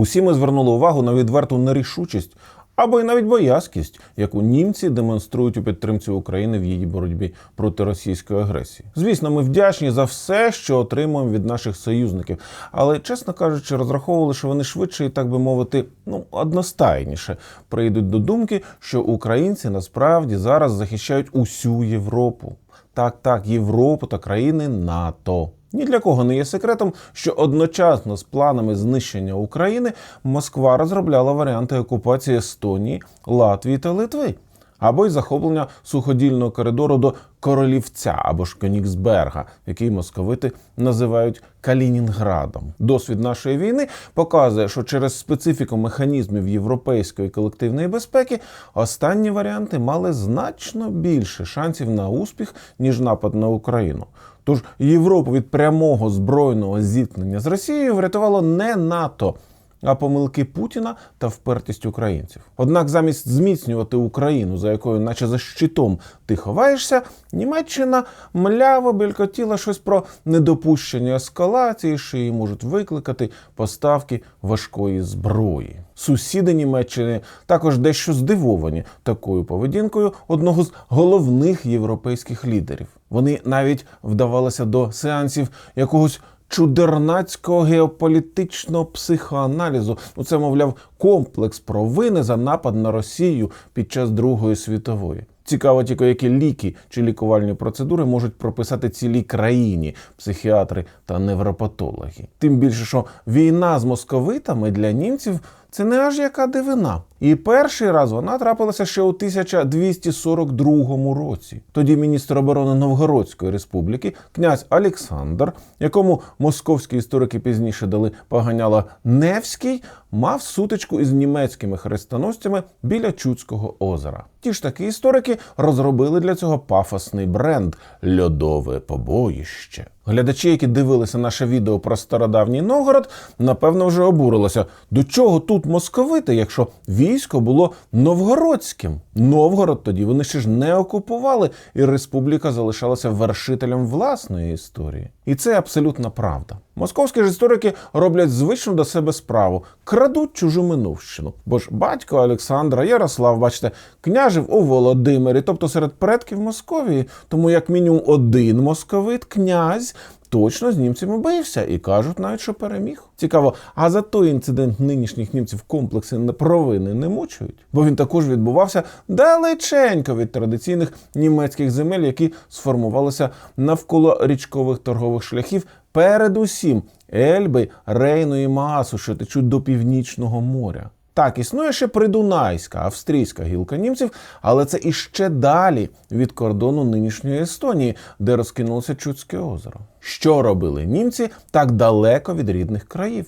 Усі ми звернули увагу на відверту нерішучість або й навіть боязкість, яку німці демонструють у підтримці України в її боротьбі проти російської агресії. Звісно, ми вдячні за все, що отримуємо від наших союзників, але чесно кажучи, розраховували, що вони швидше і так би мовити, ну одностайніше прийдуть до думки, що українці насправді зараз захищають усю Європу. Так, так, Європу та країни НАТО. Ні для кого не є секретом, що одночасно з планами знищення України Москва розробляла варіанти окупації Естонії, Латвії та Литви, або й захоплення суходільного коридору до Королівця або ж Кенігсберга, який московити називають Калінінградом. Досвід нашої війни показує, що через специфіку механізмів європейської колективної безпеки останні варіанти мали значно більше шансів на успіх ніж напад на Україну. Тож Європу від прямого збройного зіткнення з Росією врятувало не НАТО, а помилки Путіна та впертість українців. Однак, замість зміцнювати Україну, за якою, наче за щитом, ти ховаєшся, Німеччина мляво белькотіла щось про недопущення ескалації, що її можуть викликати поставки важкої зброї. Сусіди Німеччини також дещо здивовані такою поведінкою одного з головних європейських лідерів. Вони навіть вдавалися до сеансів якогось чудернацького геополітичного психоаналізу. Ну, це, мовляв, комплекс провини за напад на Росію під час Другої світової. Цікаво тільки, які ліки чи лікувальні процедури можуть прописати цілій країні психіатри та невропатологи. Тим більше, що війна з московитами для німців це не аж яка дивина. І перший раз вона трапилася ще у 1242 році. Тоді міністр оборони Новгородської республіки, князь Олександр, якому московські історики пізніше дали поганяла Невський, мав сутичку із німецькими хрестоносцями біля Чудського озера. Ті ж таки історики розробили для цього пафосний бренд льодове побоїще. Глядачі, які дивилися наше відео про стародавній Новгород, напевно, вже обурилися. До чого тут московити, якщо військо було новгородським? Новгород тоді вони ще ж не окупували, і республіка залишалася вершителем власної історії. І це абсолютна правда. Московські ж історики роблять звичну до себе справу, крадуть чужу минувщину. Бо ж батько Олександра Ярослав, бачите, княжив у Володимирі, тобто серед предків Московії. Тому як мінімум один московит, князь. Точно з німцями бився і кажуть навіть, що переміг. Цікаво, а за той інцидент нинішніх німців комплекси провини не мучують, бо він також відбувався далеченько від традиційних німецьких земель, які сформувалися навколо річкових торгових шляхів, передусім Ельби, Рейну і Маасу, що течуть до північного моря. Так, існує ще придунайська австрійська гілка німців, але це іще далі від кордону нинішньої Естонії, де розкинулося Чудське озеро. Що робили німці так далеко від рідних країв?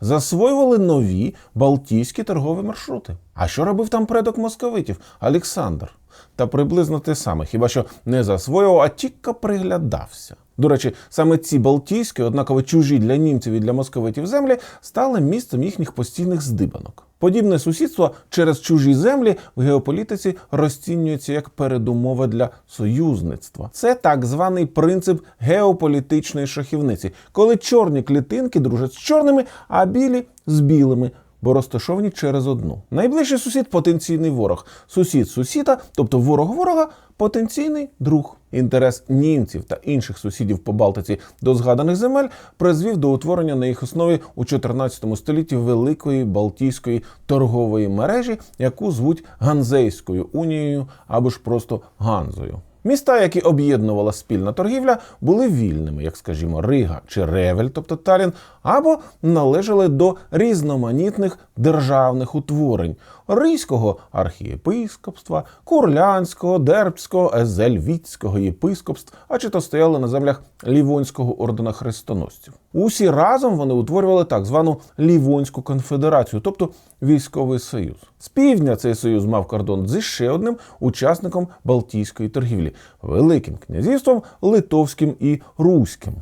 Засвоювали нові балтійські торгові маршрути. А що робив там предок московитів Олександр? Та приблизно те саме, хіба що не засвоював, а тільки приглядався. До речі, саме ці Балтійські, однаково чужі для німців і для московитів землі, стали місцем їхніх постійних здибанок. Подібне сусідство через чужі землі в геополітиці розцінюється як передумова для союзництва. Це так званий принцип геополітичної шахівниці, коли чорні клітинки дружать з чорними, а білі з білими. Бо розташовані через одну. Найближчий сусід потенційний ворог. Сусід сусіда, тобто ворог ворога, потенційний друг. Інтерес німців та інших сусідів по Балтиці до згаданих земель призвів до утворення на їх основі у 14 столітті великої Балтійської торгової мережі, яку звуть Ганзейською унією або ж просто Ганзою. Міста, які об'єднувала спільна торгівля, були вільними, як скажімо, Рига чи Ревель, тобто Талін, або належали до різноманітних державних утворень Ризького архієпископства, Курлянського, Дербського, Езельвіцького єпископств, а чи то стояли на землях Лівонського ордена хрестоносців. Усі разом вони утворювали так звану Лівонську конфедерацію, тобто військовий союз. З півдня цей союз мав кордон зі ще одним учасником Балтійської торгівлі Великим князівством Литовським і Руським.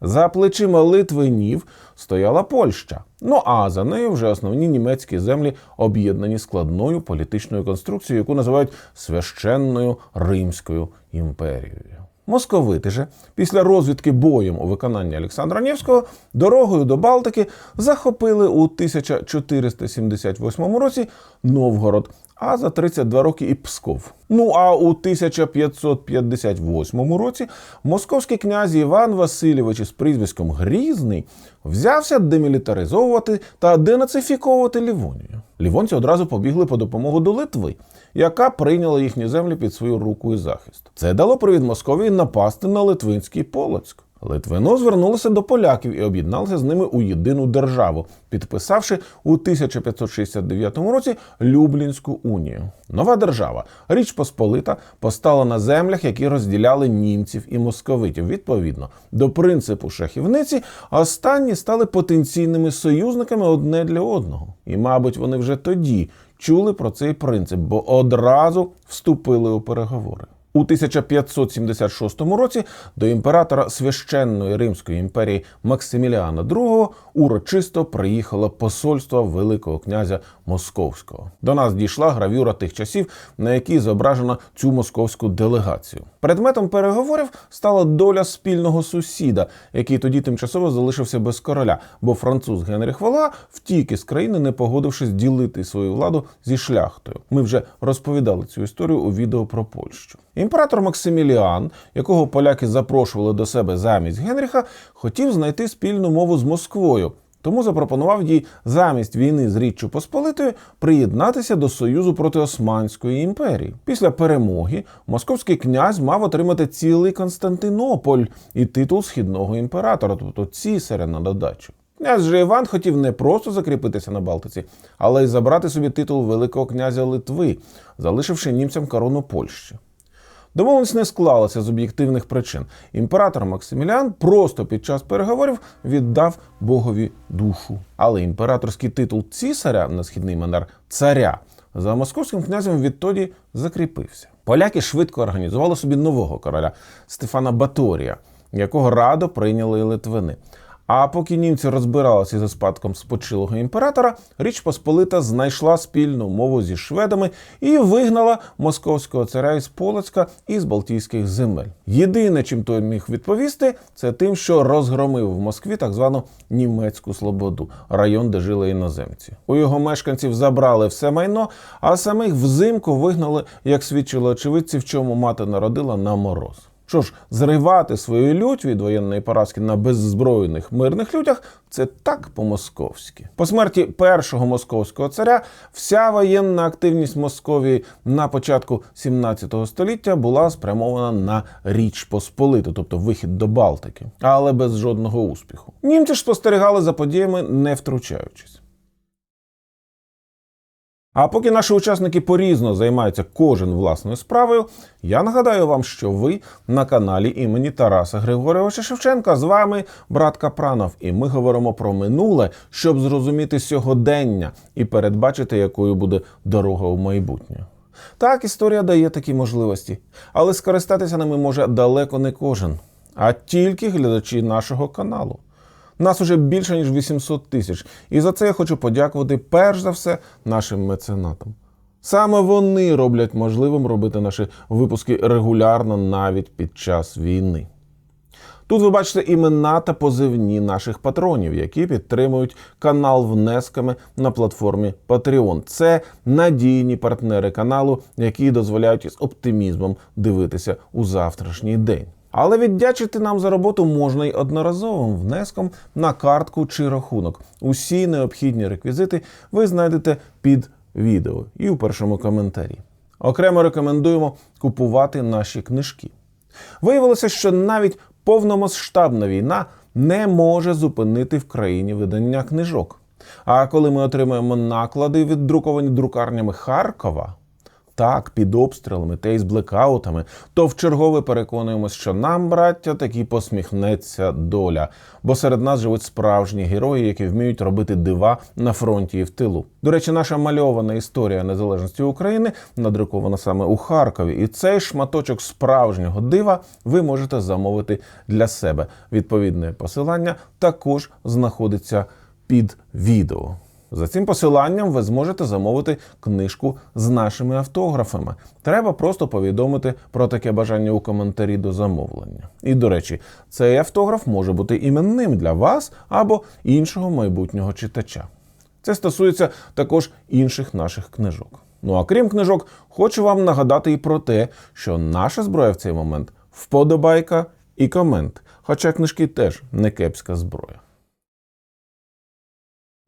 За плечима Литвинів стояла Польща. Ну а за нею вже основні німецькі землі об'єднані складною політичною конструкцією, яку називають священною Римською імперією. Московити же після розвідки боєм у виконанні Олександра Невського дорогою до Балтики захопили у 1478 році Новгород, а за 32 роки і Псков. Ну а у 1558 році московський князь Іван Васильович із прізвиськом Грізний взявся демілітаризовувати та денацифіковувати Лівонію. Лівонці одразу побігли по допомогу до Литви, яка прийняла їхні землі під свою руку і захист. Це дало привід Московії напасти на Литвинський Полоцьк. Литвино звернулося до поляків і об'єдналися з ними у єдину державу, підписавши у 1569 році Люблінську унію. Нова держава, Річ Посполита, постала на землях, які розділяли німців і московитів. Відповідно до принципу шахівниці, останні стали потенційними союзниками одне для одного. І, мабуть, вони вже тоді чули про цей принцип, бо одразу вступили у переговори. У 1576 році до імператора священної Римської імперії Максиміліана II урочисто приїхало посольство Великого князя Московського. До нас дійшла гравюра тих часів, на якій зображено цю московську делегацію. Предметом переговорів стала доля спільного сусіда, який тоді тимчасово залишився без короля, бо француз Генріх Вала втік із країни, не погодившись ділити свою владу зі шляхтою. Ми вже розповідали цю історію у відео про Польщу. Імператор Максиміліан, якого поляки запрошували до себе замість Генріха, хотів знайти спільну мову з Москвою. Тому запропонував їй замість війни з Річчю Посполитою приєднатися до союзу проти Османської імперії. Після перемоги московський князь мав отримати цілий Константинополь і титул східного імператора, тобто цісаря на додачу. Князь же Іван хотів не просто закріпитися на Балтиці, але й забрати собі титул Великого князя Литви, залишивши німцям корону Польщі. Домовленість не склалася з об'єктивних причин. Імператор Максиміліан просто під час переговорів віддав Богові душу. Але імператорський титул цісаря на східний манер царя за московським князем відтоді закріпився. Поляки швидко організували собі нового короля Стефана Баторія, якого радо прийняли і литвини. А поки німці розбиралися зі спадком спочилого імператора, Річ Посполита знайшла спільну мову зі шведами і вигнала московського царя із Полоцька і з Балтійських земель. Єдине, чим той міг відповісти, це тим, що розгромив в Москві так звану німецьку слободу, район, де жили іноземці. У його мешканців забрали все майно, а самих взимку вигнали, як свідчили очевидці, в чому мати народила на мороз. Що ж, зривати свою лють від воєнної поразки на беззбройних мирних людях це так по-московськи. По смерті першого московського царя вся воєнна активність Московії на початку 17 століття була спрямована на Річ Посполиту, тобто вихід до Балтики, але без жодного успіху. Німці ж спостерігали за подіями, не втручаючись. А поки наші учасники порізно займаються кожен власною справою, я нагадаю вам, що ви на каналі імені Тараса Григорьовича Шевченка. З вами брат Капранов, і ми говоримо про минуле, щоб зрозуміти сьогодення і передбачити, якою буде дорога у майбутнє. Так, історія дає такі можливості, але скористатися ними може далеко не кожен, а тільки глядачі нашого каналу. Нас уже більше ніж 800 тисяч. І за це я хочу подякувати перш за все нашим меценатам. Саме вони роблять можливим робити наші випуски регулярно навіть під час війни. Тут ви бачите імена та позивні наших патронів, які підтримують канал внесками на платформі Patreon. Це надійні партнери каналу, які дозволяють із оптимізмом дивитися у завтрашній день. Але віддячити нам за роботу можна й одноразовим внеском на картку чи рахунок. Усі необхідні реквізити ви знайдете під відео і у першому коментарі. Окремо рекомендуємо купувати наші книжки. Виявилося, що навіть повномасштабна війна не може зупинити в країні видання книжок. А коли ми отримаємо наклади, віддруковані друкарнями Харкова, так, під обстрілами та й з блекаутами, то вчергове переконуємось, що нам, браття, таки посміхнеться доля, бо серед нас живуть справжні герої, які вміють робити дива на фронті і в тилу. До речі, наша мальована історія незалежності України надрукована саме у Харкові, і цей шматочок справжнього дива ви можете замовити для себе. Відповідне посилання також знаходиться під відео. За цим посиланням ви зможете замовити книжку з нашими автографами. Треба просто повідомити про таке бажання у коментарі до замовлення. І до речі, цей автограф може бути іменним для вас або іншого майбутнього читача. Це стосується також інших наших книжок. Ну а крім книжок, хочу вам нагадати і про те, що наша зброя в цей момент вподобайка і комент. Хоча книжки теж не кепська зброя.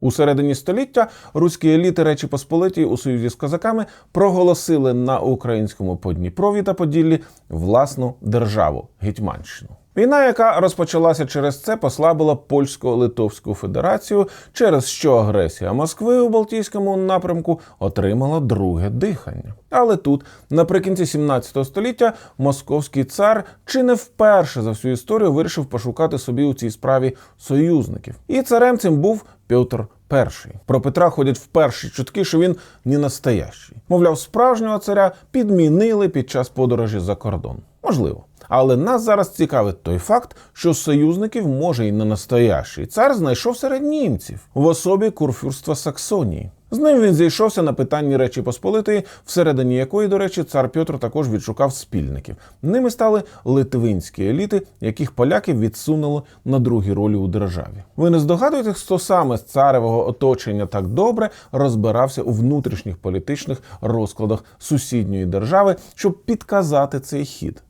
У середині століття руські еліти Речі Посполитій у союзі з козаками проголосили на українському Подніпрові та Поділлі власну державу Гетьманщину. Війна, яка розпочалася через це, послабила польсько-литовську федерацію, через що агресія Москви у Балтійському напрямку отримала друге дихання. Але тут, наприкінці 17 століття, московський цар чи не вперше за всю історію вирішив пошукати собі у цій справі союзників. І царем цим був Петр І. Про Петра ходять вперші чутки, що він не настоящий. Мовляв, справжнього царя підмінили під час подорожі за кордон. Можливо. Але нас зараз цікавить той факт, що союзників може і не настоящий. Цар знайшов серед німців в особі курфюрства Саксонії. З ним він зійшовся на питанні Речі Посполитої, всередині якої, до речі, цар Петр також відшукав спільників. Ними стали литвинські еліти, яких поляки відсунули на другі ролі у державі. Ви не здогадуєтесь, хто саме з царевого оточення так добре розбирався у внутрішніх політичних розкладах сусідньої держави, щоб підказати цей хід.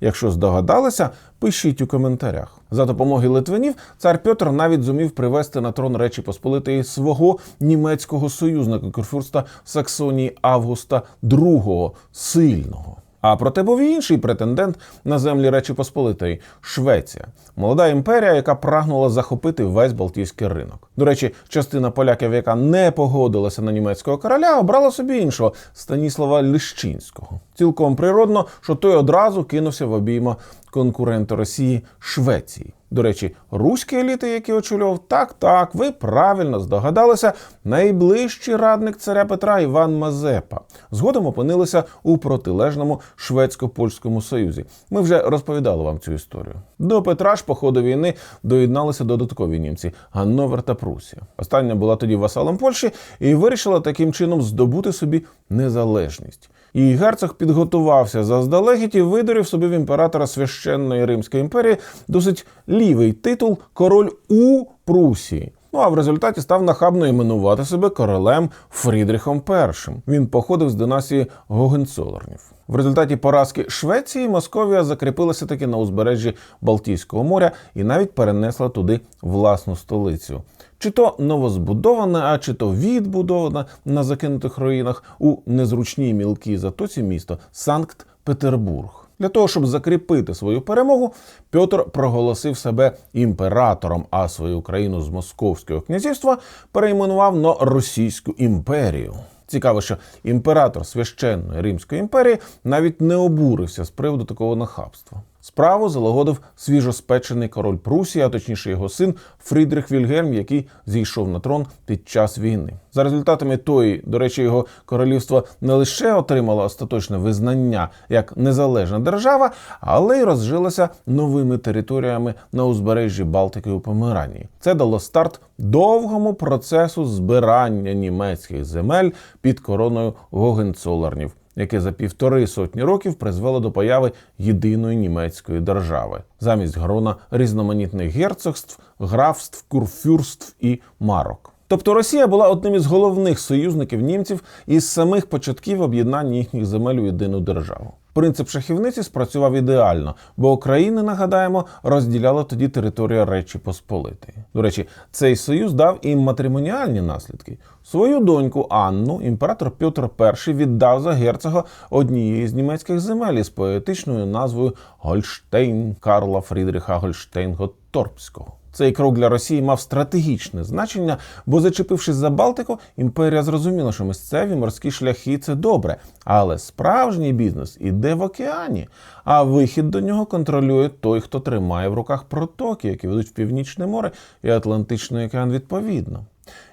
Якщо здогадалися, пишіть у коментарях. За допомогою Литвинів цар Петр навіть зумів привести на трон Речі Посполитої свого німецького союзника Курфюрста Саксонії Августа II, сильного. А проте був і інший претендент на землі Речі Посполитої Швеція, молода імперія, яка прагнула захопити весь Балтійський ринок. До речі, частина поляків, яка не погодилася на німецького короля, обрала собі іншого Станіслава Ліщинського. Цілком природно, що той одразу кинувся в обійма конкурента Росії Швеції. До речі, руські еліти, які очолював, так, так, ви правильно здогадалися, найближчий радник царя Петра Іван Мазепа. Згодом опинилися у протилежному шведсько-польському союзі. Ми вже розповідали вам цю історію. До Петра ж по ходу війни доєдналися додаткові німці Ганновер та Прусія. Остання була тоді васалом Польщі і вирішила таким чином здобути собі незалежність. І герцог підготувався заздалегідь і видурив собі в імператора священної Римської імперії досить лівий титул король у Прусії. Ну а в результаті став нахабно іменувати себе королем Фрідріхом І. Він походив з династії Гогенцолернів. В результаті поразки Швеції Московія закріпилася таки на узбережжі Балтійського моря і навіть перенесла туди власну столицю. Чи то новозбудоване, а чи то відбудоване на закинутих руїнах у незручній мілкій затоці місто Санкт-Петербург. Для того, щоб закріпити свою перемогу, Петр проголосив себе імператором, а свою країну з Московського князівства перейменував на Російську імперію. Цікаво, що імператор священної Римської імперії навіть не обурився з приводу такого нахабства. Справу залагодив свіжоспечений король Прусії, а точніше його син Фрідрих Вільгельм, який зійшов на трон під час війни. За результатами тої, до речі, його королівство не лише отримало остаточне визнання як незалежна держава, але й розжилося новими територіями на узбережжі Балтики у Померанії. Це дало старт довгому процесу збирання німецьких земель під короною Гогенцолернів яке за півтори сотні років призвело до появи єдиної німецької держави замість грона різноманітних герцогств, графств, курфюрств і марок. Тобто Росія була одним із головних союзників німців із самих початків об'єднання їхніх земель у єдину державу. Принцип шахівниці спрацював ідеально, бо України, нагадаємо, розділяла тоді територія Речі Посполитої. До речі, цей союз дав і матримоніальні наслідки. Свою доньку Анну імператор Петр І віддав за герцога однієї з німецьких земель із поетичною назвою Гольштейн Карла Фрідріха Гольштейн-Готторпського. Цей крок для Росії мав стратегічне значення, бо, зачепившись за Балтику, імперія зрозуміла, що місцеві морські шляхи це добре, але справжній бізнес іде в океані, а вихід до нього контролює той, хто тримає в руках протоки, які ведуть в Північне море і Атлантичний океан відповідно.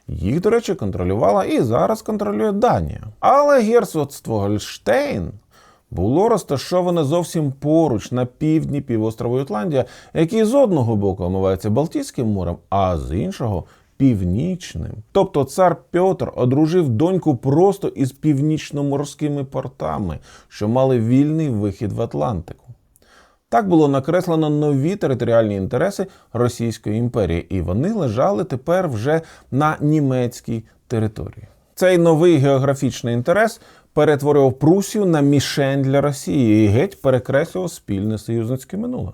Їх, до речі, контролювала і зараз контролює Данія. Але герцогство Гольштейн було розташоване зовсім поруч на півдні півострову Ютландія, який з одного боку омивається Балтійським морем, а з іншого північним. Тобто цар Петр одружив доньку просто із північноморськими портами, що мали вільний вихід в Атлантику. Так було накреслено нові територіальні інтереси Російської імперії, і вони лежали тепер вже на німецькій території. Цей новий географічний інтерес перетворював Прусію на мішень для Росії і геть перекреслював спільне союзницьке минуле.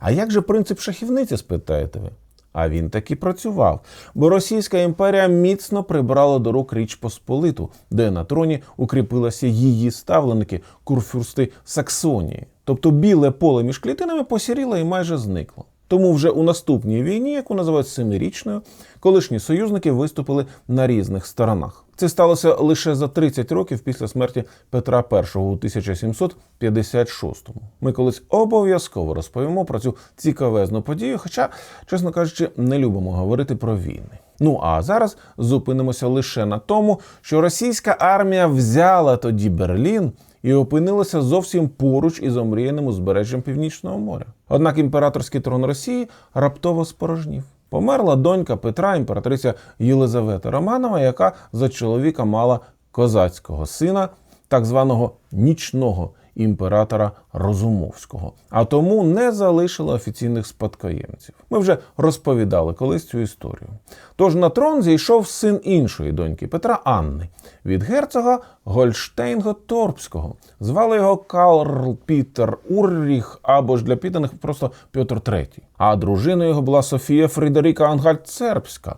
А як же принцип шахівниці, спитаєте ви? А він таки працював, бо Російська імперія міцно прибрала до рук Річ Посполиту, де на троні укріпилися її ставленики, курфюрсти Саксонії. Тобто біле поле між клітинами посіріло і майже зникло. Тому вже у наступній війні, яку називають семирічною, колишні союзники виступили на різних сторонах. Це сталося лише за 30 років після смерті Петра І у 1756-му. Ми колись обов'язково розповімо про цю цікавезну подію, хоча, чесно кажучи, не любимо говорити про війни. Ну а зараз зупинимося лише на тому, що російська армія взяла тоді Берлін і опинилася зовсім поруч із омріяним узбережжям Північного моря. Однак імператорський трон Росії раптово спорожнів. Померла донька Петра, імператриця Єлизавета Романова, яка за чоловіка мала козацького сина, так званого нічного імператора Розумовського, а тому не залишила офіційних спадкоємців. Ми вже розповідали колись цю історію. Тож на трон зійшов син іншої доньки Петра Анни від герцога Гольштейнго Торпського. Звали його Карл Пітер Урріх або ж для підданих просто Петр III. А дружиною його була Софія Фрідеріка Ангальцербська.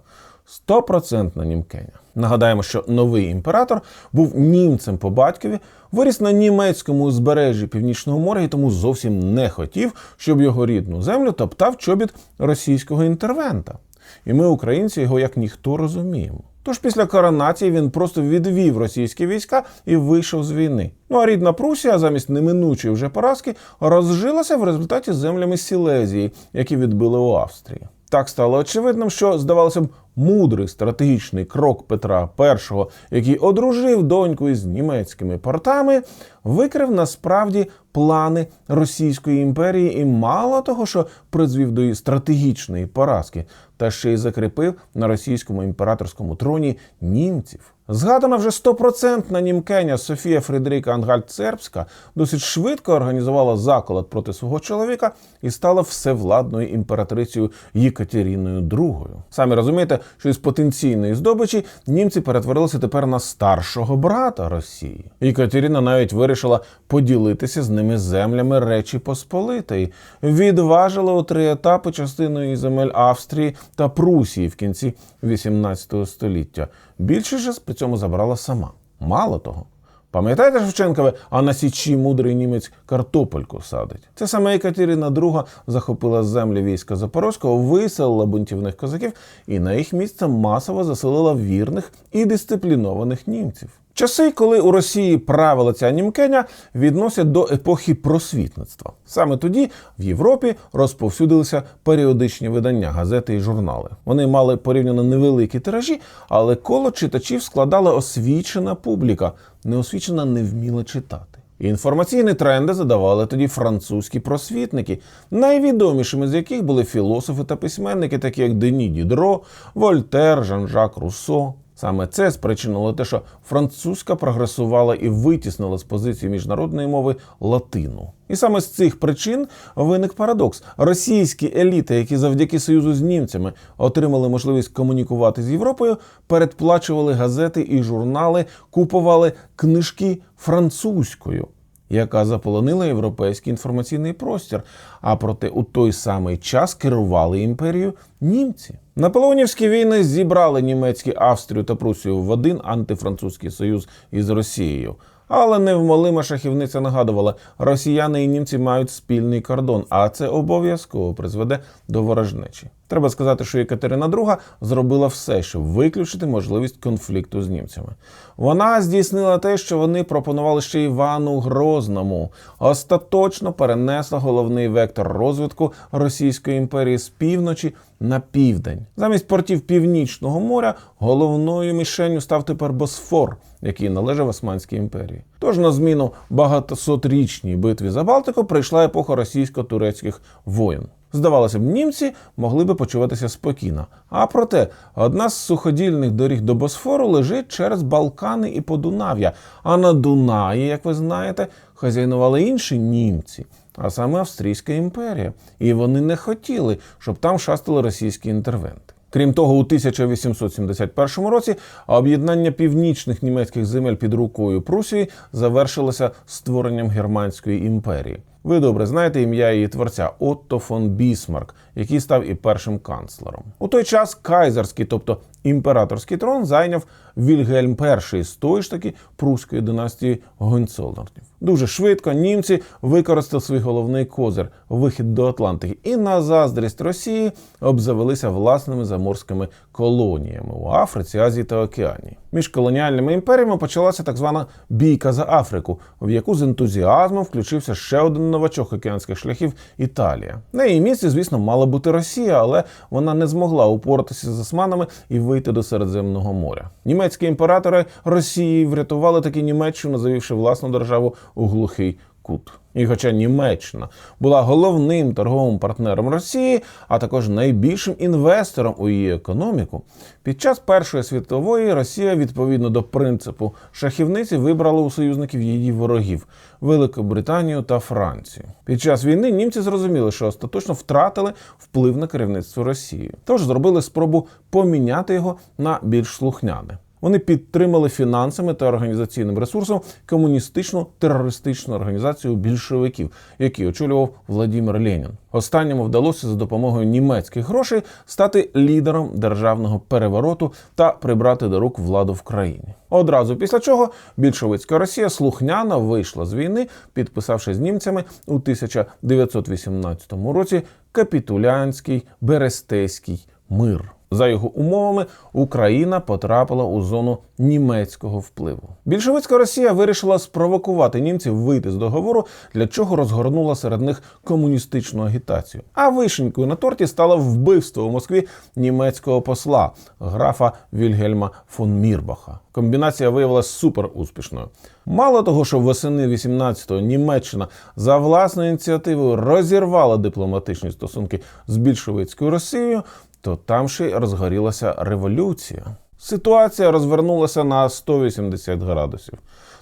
Стопроцентна німкеня. Нагадаємо, що новий імператор був німцем по батькові, виріс на німецькому узбережжі Північного моря і тому зовсім не хотів, щоб його рідну землю топтав чобіт російського інтервента. І ми, українці, його як ніхто розуміємо. Тож після коронації він просто відвів російські війська і вийшов з війни. Ну а рідна Прусія замість неминучої вже поразки розжилася в результаті землями Сілезії, які відбили у Австрії. Так стало очевидним, що здавалося б мудрий стратегічний крок Петра І, який одружив доньку із німецькими портами, викрив насправді плани Російської імперії і мало того, що призвів до її стратегічної поразки, та ще й закріпив на російському імператорському троні німців. Згадана вже стопроцентна німкеня Софія Фредеріка Ангальцербська досить швидко організувала заколот проти свого чоловіка і стала всевладною імператрицею Єкатеріною II. Самі розумієте, що із потенційної здобичі німці перетворилися тепер на старшого брата Росії. Єкатеріна навіть вирішила поділитися з ними землями Речі Посполитої, відважила у три етапи частиною земель Австрії та Прусії в кінці 18 століття. Більше ж при цьому забрала сама. Мало того. Пам'ятаєте Шевченкове, а на січі мудрий німець картопельку садить? Це саме Екатерина II захопила землі війська Запорозького, виселила бунтівних козаків і на їх місце масово заселила вірних і дисциплінованих німців. Часи, коли у Росії правила ця німкеня, відносять до епохи просвітництва. Саме тоді в Європі розповсюдилися періодичні видання, газети і журнали. Вони мали порівняно невеликі тиражі, але коло читачів складала освічена публіка, неосвічена не вміла читати. Інформаційні тренди задавали тоді французькі просвітники, найвідомішими з яких були філософи та письменники, такі як Дені Дідро, Вольтер, Жан-Жак Руссо. Саме це спричинило те, що французька прогресувала і витіснила з позиції міжнародної мови латину. І саме з цих причин виник парадокс: російські еліти, які завдяки союзу з німцями отримали можливість комунікувати з Європою, передплачували газети і журнали, купували книжки французькою. Яка заполонила європейський інформаційний простір, а проте у той самий час керували імперією німці. Наполеонівські війни зібрали німецькі Австрію та Прусію в один антифранцузький союз із Росією. Але невмолима шахівниця нагадувала, росіяни і німці мають спільний кордон, а це обов'язково призведе до ворожнечі. Треба сказати, що Екатерина II зробила все, щоб виключити можливість конфлікту з німцями. Вона здійснила те, що вони пропонували ще Івану Грозному, остаточно перенесла головний вектор розвитку Російської імперії з півночі на південь. Замість портів Північного моря головною мішенню став тепер Босфор, який належав Османській імперії. Тож на зміну багатосотрічній битві за Балтику прийшла епоха російсько-турецьких воєн. Здавалося б, німці могли би почуватися спокійно. А проте, одна з суходільних доріг до Босфору лежить через Балкани і Подунав'я. А на Дунаї, як ви знаєте, хазяйнували інші німці, а саме Австрійська імперія. І вони не хотіли, щоб там шастали російські інтервенти. Крім того, у 1871 році об'єднання північних німецьких земель під рукою Прусії завершилося створенням Германської імперії. Ви добре знаєте ім'я її творця Отто фон Бісмарк, який став і першим канцлером. У той час кайзерський, тобто імператорський трон, зайняв Вільгельм І з тої ж таки прусської династії Гонцолдорнів. Дуже швидко німці використали свій головний козир вихід до Атлантики і на заздрість Росії обзавелися власними заморськими колоніями у Африці, Азії та Океанії. Між колоніальними імперіями почалася так звана бійка за Африку, в яку з ентузіазмом включився ще один новачок океанських шляхів Італія. На її місці, звісно, мала бути Росія, але вона не змогла упоратися з османами і вийти до Середземного моря. Німецькі імператори Росії врятували таки Німеччину, завівши власну державу у глухий кут. І хоча Німеччина була головним торговим партнером Росії, а також найбільшим інвестором у її економіку, під час Першої світової Росія, відповідно до принципу шахівниці, вибрала у союзників її ворогів Великобританію та Францію. Під час війни німці зрозуміли, що остаточно втратили вплив на керівництво Росії, тож зробили спробу поміняти його на більш слухняне. Вони підтримали фінансами та організаційним ресурсом комуністичну терористичну організацію більшовиків, які очолював Владимир Ленін. Останньому вдалося за допомогою німецьких грошей стати лідером державного перевороту та прибрати до рук владу в країні. Одразу після чого більшовицька Росія слухняно вийшла з війни, підписавши з німцями у 1918 році капітулянський Берестейський мир. За його умовами Україна потрапила у зону німецького впливу. Більшовицька Росія вирішила спровокувати німців вийти з договору, для чого розгорнула серед них комуністичну агітацію. А вишенькою на торті стало вбивство у Москві німецького посла графа Вільгельма фон Мірбаха. Комбінація виявилася супер успішною. Мало того, що восени 18-го Німеччина за власною ініціативою розірвала дипломатичні стосунки з більшовицькою Росією, то там ще й розгорілася революція. Ситуація розвернулася на 180 градусів.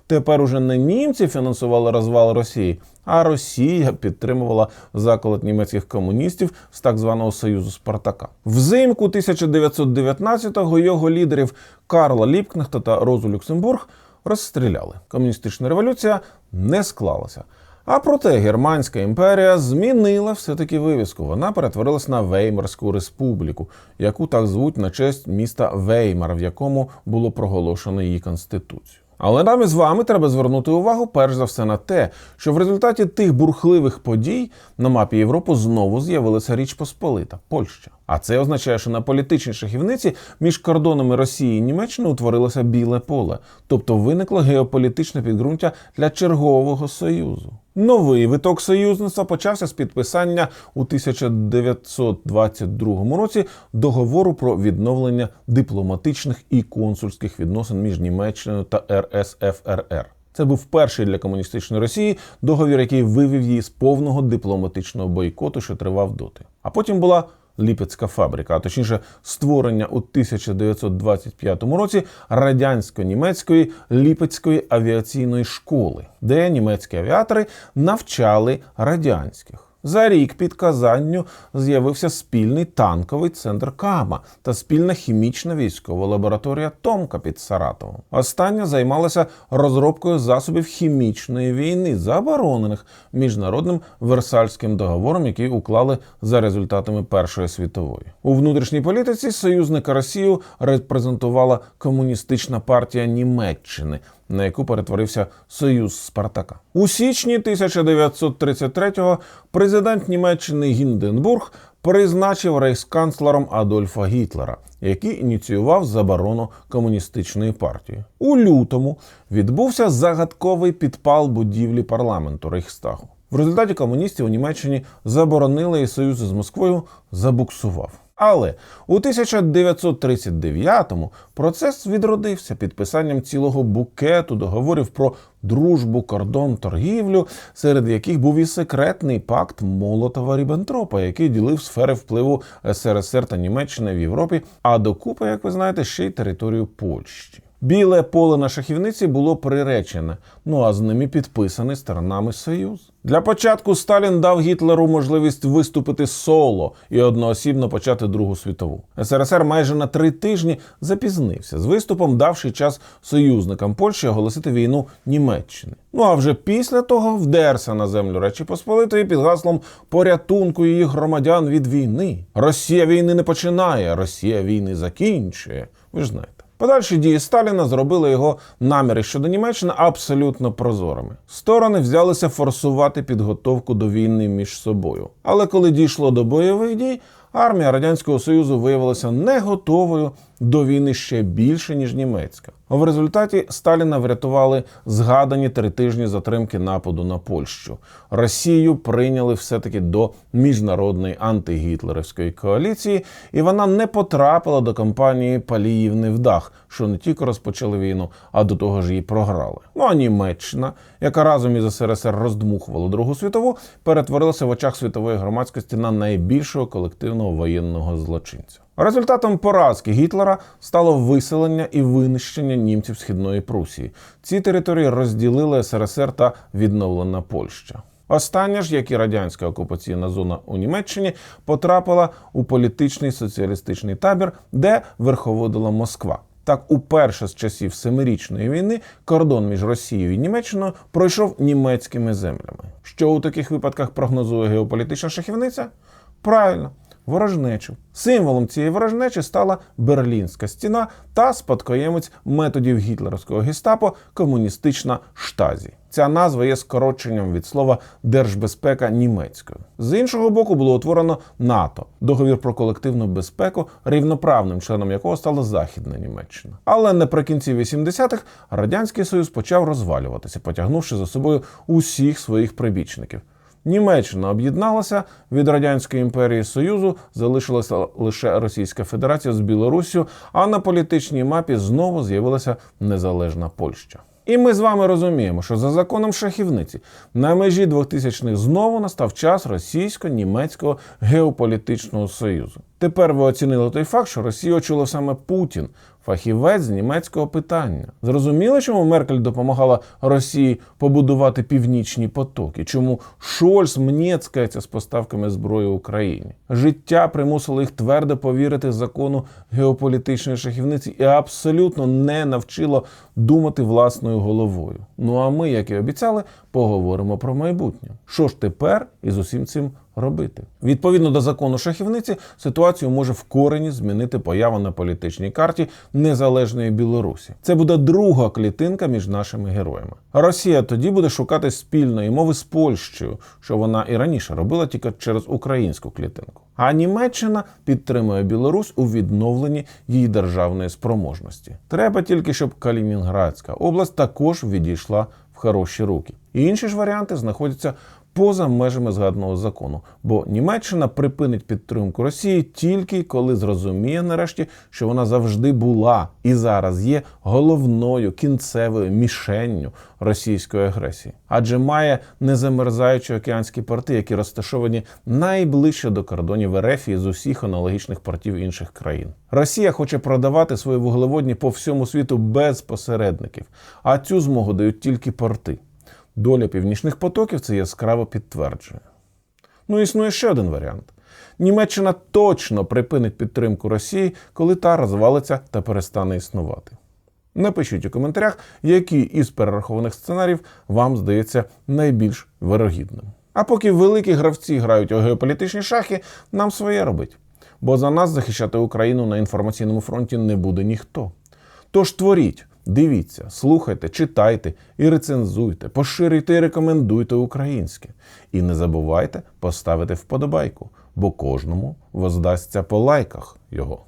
Тепер уже не німці фінансували розвал Росії, а Росія підтримувала заколот німецьких комуністів з так званого Союзу Спартака. Взимку 1919-го його лідерів Карла Ліпкнехта та Розу Люксембург розстріляли. Комуністична революція не склалася. А проте Германська імперія змінила все-таки вивіску. Вона перетворилась на Веймарську республіку, яку так звуть на честь міста Веймар, в якому було проголошено її конституцію. Але нам із вами треба звернути увагу перш за все на те, що в результаті тих бурхливих подій на мапі Європи знову з'явилася Річ Посполита Польща. А це означає, що на політичній шахівниці між кордонами Росії і Німеччини утворилося біле поле, тобто виникло геополітичне підґрунтя для чергового союзу. Новий виток союзництва почався з підписання у 1922 році договору про відновлення дипломатичних і консульських відносин між Німеччиною та РСФРР. Це був перший для комуністичної Росії договір, який вивів її з повного дипломатичного бойкоту, що тривав доти. А потім була Ліпецька фабрика, а точніше створення у 1925 році радянсько-німецької Ліпецької авіаційної школи, де німецькі авіатори навчали радянських. За рік під Казанню з'явився спільний танковий центр Кама та спільна хімічна військова лабораторія Томка під Саратовом. Остання займалася розробкою засобів хімічної війни, заборонених міжнародним Версальським договором, який уклали за результатами Першої світової. У внутрішній політиці союзника Росію репрезентувала комуністична партія Німеччини на яку перетворився Союз Спартака. У січні 1933-го президент Німеччини Гінденбург призначив рейхсканцлером Адольфа Гітлера, який ініціював заборону комуністичної партії. У лютому відбувся загадковий підпал будівлі парламенту Рейхстагу. В результаті комуністів у Німеччині заборонили і союз з Москвою забуксував. Але у 1939-му процес відродився підписанням цілого букету договорів про дружбу, кордон, торгівлю, серед яких був і секретний пакт Молотова Ріббентропа, який ділив сфери впливу СРСР та Німеччини в Європі, а докупи, як ви знаєте, ще й територію Польщі. Біле поле на шахівниці було приречене, ну а з ними підписаний сторонами союз. Для початку Сталін дав Гітлеру можливість виступити соло і одноосібно почати Другу світову. СРСР майже на три тижні запізнився з виступом, давши час союзникам Польщі оголосити війну Німеччини. Ну а вже після того вдерся на землю Речі Посполитої під гаслом порятунку її громадян від війни. Росія війни не починає, Росія війни закінчує. Ви ж знаєте. Подальші дії Сталіна зробили його наміри щодо Німеччини абсолютно прозорими. Сторони взялися форсувати підготовку до війни між собою. Але коли дійшло до бойових дій, армія Радянського Союзу виявилася не готовою до війни ще більше, ніж німецька. В результаті Сталіна врятували згадані три тижні затримки нападу на Польщу. Росію прийняли все-таки до міжнародної антигітлерівської коаліції, і вона не потрапила до кампанії Паліїв невдах, що не тільки розпочали війну, а до того ж її програли. Ну а Німеччина, яка разом із СРСР роздмухувала Другу світову, перетворилася в очах світової громадськості на найбільшого колективного воєнного злочинця. Результатом поразки Гітлера стало виселення і винищення німців східної Прусії. Ці території розділили СРСР та відновлена Польща. Остання ж, як і радянська окупаційна зона у Німеччині, потрапила у політичний соціалістичний табір, де верховодила Москва. Так, уперше з часів Семирічної війни кордон між Росією і Німеччиною пройшов німецькими землями. Що у таких випадках прогнозує геополітична шахівниця? Правильно, ворожнечу. Символом цієї ворожнечі стала Берлінська стіна та спадкоємець методів гітлерівського гестапо комуністична штазі. Ця назва є скороченням від слова держбезпека німецькою. З іншого боку, було утворено НАТО, договір про колективну безпеку, рівноправним членом якого стала Західна Німеччина. Але наприкінці 80-х радянський союз почав розвалюватися, потягнувши за собою усіх своїх прибічників. Німеччина об'єдналася від радянської імперії Союзу, залишилася лише Російська Федерація з Білоруссю, а на політичній мапі знову з'явилася незалежна Польща. І ми з вами розуміємо, що за законом шахівниці на межі 2000-х знову настав час російсько-німецького геополітичного союзу. Тепер ви оцінили той факт, що Росію очолив саме Путін, фахівець з німецького питання. Зрозуміло, чому Меркель допомагала Росії побудувати північні потоки? Чому Шольц мнєцкається з поставками зброї Україні? Життя примусило їх твердо повірити закону геополітичної шахівниці і абсолютно не навчило думати власною головою. Ну а ми, як і обіцяли, поговоримо про майбутнє. Що ж тепер із усім цим робити? Відповідно до закону шахівниці, ситуацію може в корені змінити поява на політичній карті незалежної Білорусі. Це буде друга клітинка між нашими героями. Росія тоді буде шукати спільної мови з Польщею, що вона і раніше робила тільки через українську клітинку. А Німеччина підтримує Білорусь у відновленні її державної спроможності. Треба тільки, щоб Калінінградська область також відійшла в хороші руки. Інші ж варіанти знаходяться поза межами згаданого закону, бо Німеччина припинить підтримку Росії тільки коли зрозуміє нарешті, що вона завжди була і зараз є головною кінцевою мішенню російської агресії, адже має незамерзаючі океанські порти, які розташовані найближче до кордонів РФ і з усіх аналогічних портів інших країн. Росія хоче продавати свої вуглеводні по всьому світу без посередників, а цю змогу дають тільки порти. Доля північних потоків це яскраво підтверджує. Ну, існує ще один варіант. Німеччина точно припинить підтримку Росії, коли та розвалиться та перестане існувати. Напишіть у коментарях, який із перерахованих сценаріїв вам здається найбільш вирогідним. А поки великі гравці грають у геополітичні шахи, нам своє робить. Бо за нас захищати Україну на інформаційному фронті не буде ніхто. Тож творіть, дивіться, слухайте, читайте і рецензуйте, поширюйте і рекомендуйте українське. І не забувайте поставити вподобайку, бо кожному воздасться по лайках його.